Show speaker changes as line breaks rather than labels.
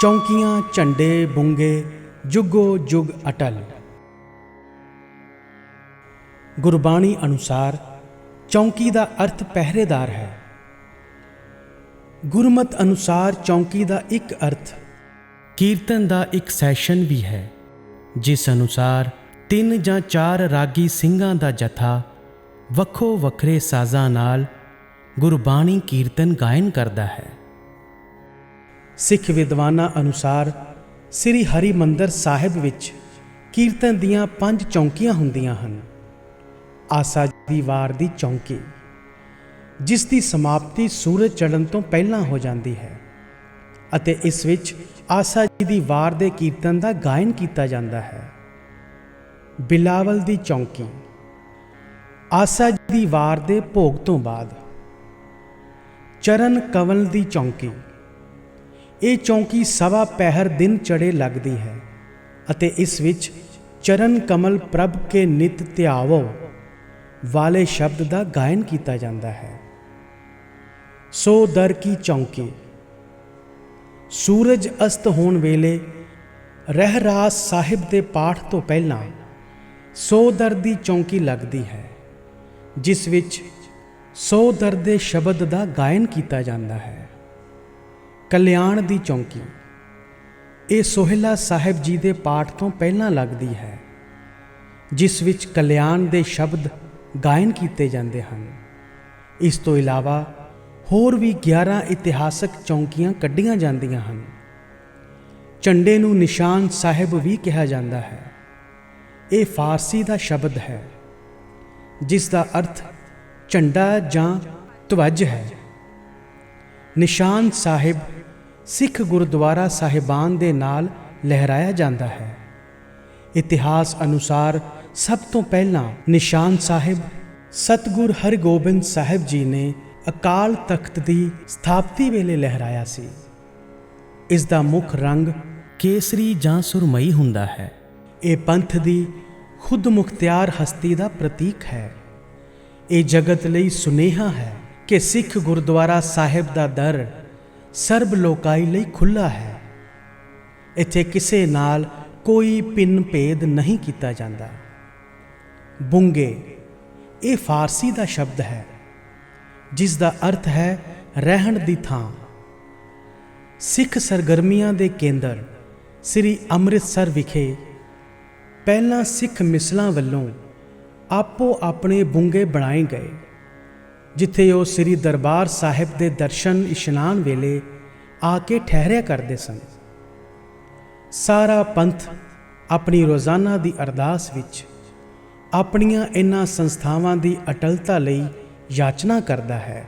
ਚੌਂਕੀਆਂ, ਝੰਡੇ, ਬੁੰਗੇ, ਜੁਗੋ ਜੁਗ ਅਟਲ। ਗੁਰਬਾਣੀ ਅਨੁਸਾਰ ਚੌਂਕੀ ਦਾ ਅਰਥ ਪਹਿਰੇਦਾਰ ਹੈ। ਗੁਰਮਤ ਅਨੁਸਾਰ ਚੌਂਕੀ ਦਾ ਇੱਕ ਅਰਥ, ਕੀਰਤਨ ਦਾ ਇੱਕ ਸੈਸ਼ਨ ਵੀ ਹੈ, ਜਿਸ ਅਨੁਸਾਰ ਤਿੰਨ ਜਾਂ ਚਾਰ ਰਾਗੀ ਸਿੰਘਾਂ ਦਾ ਜਥਾ ਵੱਖੋ ਵੱਖਰੇ ਸਾਜ਼ਾਂ ਨਾਲ ਗੁਰਬਾਣੀ ਕੀਰਤਨ ਗਾਇਨ ਕਰਦਾ ਹੈ। ਸਿੱਖ ਵਿਦਵਾਨਾਂ ਅਨੁਸਾਰ ਸ੍ਰੀ ਹਰਿਮੰਦਰ ਸਾਹਿਬ ਵਿੱਚ ਕੀਰਤਨ ਦੀਆਂ ਪੰਜ ਚੌਂਕੀਆਂ ਹੁੰਦੀਆਂ ਹਨ। ਆਸਾ ਦੀ ਵਾਰ ਦੀ ਚੌਂਕੀ, ਜਿਸ ਦੀ ਸਮਾਪਤੀ ਸੂਰਜ ਚੜ੍ਹਨ ਤੋਂ ਪਹਿਲਾਂ ਹੋ ਜਾਂਦੀ ਹੈ ਅਤੇ ਇਸ ਵਿੱਚ ਆਸਾ ਜੀ ਦੀ ਵਾਰ ਦੇ ਕੀਰਤਨ ਦਾ ਗਾਇਨ ਕੀਤਾ ਜਾਂਦਾ ਹੈ। ਬਿਲਾਵਲ ਦੀ ਚੌਂਕੀ, ਆਸਾ ਜੀ ਦੀ ਵਾਰ ਦੇ ਭੋਗ ਤੋਂ ਬਾਅਦ, ਚਰਨ ਕਵਲ ਦੀ ਚੌਂਕੀ ਇਹ ਚੌਂਕੀ ਸਵਾ ਪਹਿਰ ਦਿਨ ਚੜੇ ਲੱਗਦੀ ਹੈ ਅਤੇ ਇਸ ਵਿੱਚ ਚਰਨ ਕਮਲ ਪ੍ਰਭ ਕੇ ਨਿਤ ਧਿਆਵੋ ਵਾਲੇ ਸ਼ਬਦ ਦਾ ਗਾਇਨ ਕੀਤਾ ਜਾਂਦਾ ਹੈ। ਸੋ ਦਰ ਕੀ ਚੌਂਕੀ, ਸੂਰਜ ਅਸਤ ਹੋਣ ਵੇਲੇ ਰਹਿਰਾਸ ਸਾਹਿਬ ਦੇ ਪਾਠ ਤੋਂ ਪਹਿਲਾਂ ਸੋ ਦਰ ਦੀ ਚੌਂਕੀ ਲੱਗਦੀ ਹੈ, ਜਿਸ ਵਿੱਚ ਸੋ ਦਰ ਦੇ ਸ਼ਬਦ ਦਾ ਗਾਇਨ ਕੀਤਾ ਜਾਂਦਾ ਹੈ। ਕਲਿਆਣ ਦੀ ਚੌਂਕੀ। ਇਹ ਸੋਹਿਲਾ ਸਾਹਿਬ ਜੀ ਦੇ ਪਾਠ ਤੋਂ ਪਹਿਲਾਂ ਲੱਗਦੀ ਹੈ, ਜਿਸ ਵਿੱਚ ਕਲਿਆਣ ਦੇ ਸ਼ਬਦ ਗਾਇਨ ਕੀਤੇ ਜਾਂਦੇ ਹਨ। ਇਸ ਤੋਂ ਇਲਾਵਾ ਹੋਰ ਵੀ 11 ਇਤਿਹਾਸਕ ਚੌਂਕੀਆਂ ਕੱਢੀਆਂ ਜਾਂਦੀਆਂ ਹਨ। ਝੰਡੇ ਨੂੰ ਨਿਸ਼ਾਨ ਸਾਹਿਬ ਵੀ ਕਿਹਾ ਜਾਂਦਾ ਹੈ। ਇਹ ਫਾਰਸੀ ਦਾ ਸ਼ਬਦ ਹੈ, ਜਿਸ ਦਾ ਅਰਥ ਝੰਡਾ ਜਾਂ ਧਵਜ ਹੈ। ਨਿਸ਼ਾਨ ਸਾਹਿਬ ਸਿੱਖ ਗੁਰਦੁਆਰਾ ਸਾਹਿਬਾਨ ਦੇ ਨਾਲ ਲਹਿਰਾਇਆ ਜਾਂਦਾ ਹੈ। ਇਤਿਹਾਸ ਅਨੁਸਾਰ ਸਭ ਤੋਂ ਪਹਿਲਾਂ ਨਿਸ਼ਾਨ ਸਾਹਿਬ, ਸਤਗੁਰ ਹਰਗੋਬਿੰਦ ਸਾਹਿਬ ਜੀ ਨੇ ਅਕਾਲ ਤਖਤ ਦੀ ਸਥਾਪਤੀ ਵੇਲੇ ਲਹਿਰਾਇਆ ਸੀ। ਇਸ ਦਾ ਮੁੱਖ ਰੰਗ ਕੇਸਰੀ ਜਾਂ ਸੁਰਮਈ ਹੁੰਦਾ ਹੈ। ਇਹ ਪੰਥ ਦੀ ਖੁਦ ਮੁਖਤਿਆਰ ਹਸਤੀ ਦਾ ਪ੍ਰਤੀਕ ਹੈ। ਇਹ ਜਗਤ ਲਈ ਸੁਨੇਹਾ ਹੈ ਕਿ ਸਿੱਖ ਗੁਰਦੁਆਰਾ ਸਾਹਿਬ ਦਾ ਦਰ ਸਰਬ ਲੋਕਾਈ ਲਈ ਖੁੱਲਾ ਹੈ। ਇੱਥੇ ਕਿਸੇ ਨਾਲ ਕੋਈ ਪਿੰਨ ਭੇਦ ਨਹੀਂ ਕੀਤਾ ਜਾਂਦਾ। ਬੁੰਗੇ, ਇਹ ਫਾਰਸੀ ਦਾ ਸ਼ਬਦ ਹੈ, ਜਿਸ ਦਾ ਅਰਥ ਹੈ ਰਹਿਣ ਦੀ ਥਾਂ। ਸਿੱਖ ਸਰਗਰਮੀਆਂ ਦੇ ਕੇਂਦਰ ਸ੍ਰੀ ਅੰਮ੍ਰਿਤਸਰ ਵਿਖੇ ਪਹਿਲਾਂ ਸਿੱਖ ਮਿਸਲਾਂ ਵੱਲੋਂ ਆਪੋ ਆਪਣੇ ਬੁੰਗੇ ਬਣਾਏ ਗਏ। ਜਿੱਥੇ ਉਹ ਸ੍ਰੀ ਦਰਬਾਰ ਸਾਹਿਬ ਦੇ ਦਰਸ਼ਨ ਇਸ਼ਨਾਨ ਵੇਲੇ ਆ ਕੇ ਠਹਿਰਿਆ ਕਰਦੇ ਸਨ। ਸਾਰਾ ਪੰਥ ਆਪਣੀ ਰੋਜ਼ਾਨਾ ਦੀ ਅਰਦਾਸ ਵਿੱਚ ਆਪਣੀਆਂ ਇਨ੍ਹਾਂ ਸੰਸਥਾਵਾਂ ਦੀ ਅਟਲਤਾ ਲਈ ਯਾਚਨਾ ਕਰਦਾ ਹੈ।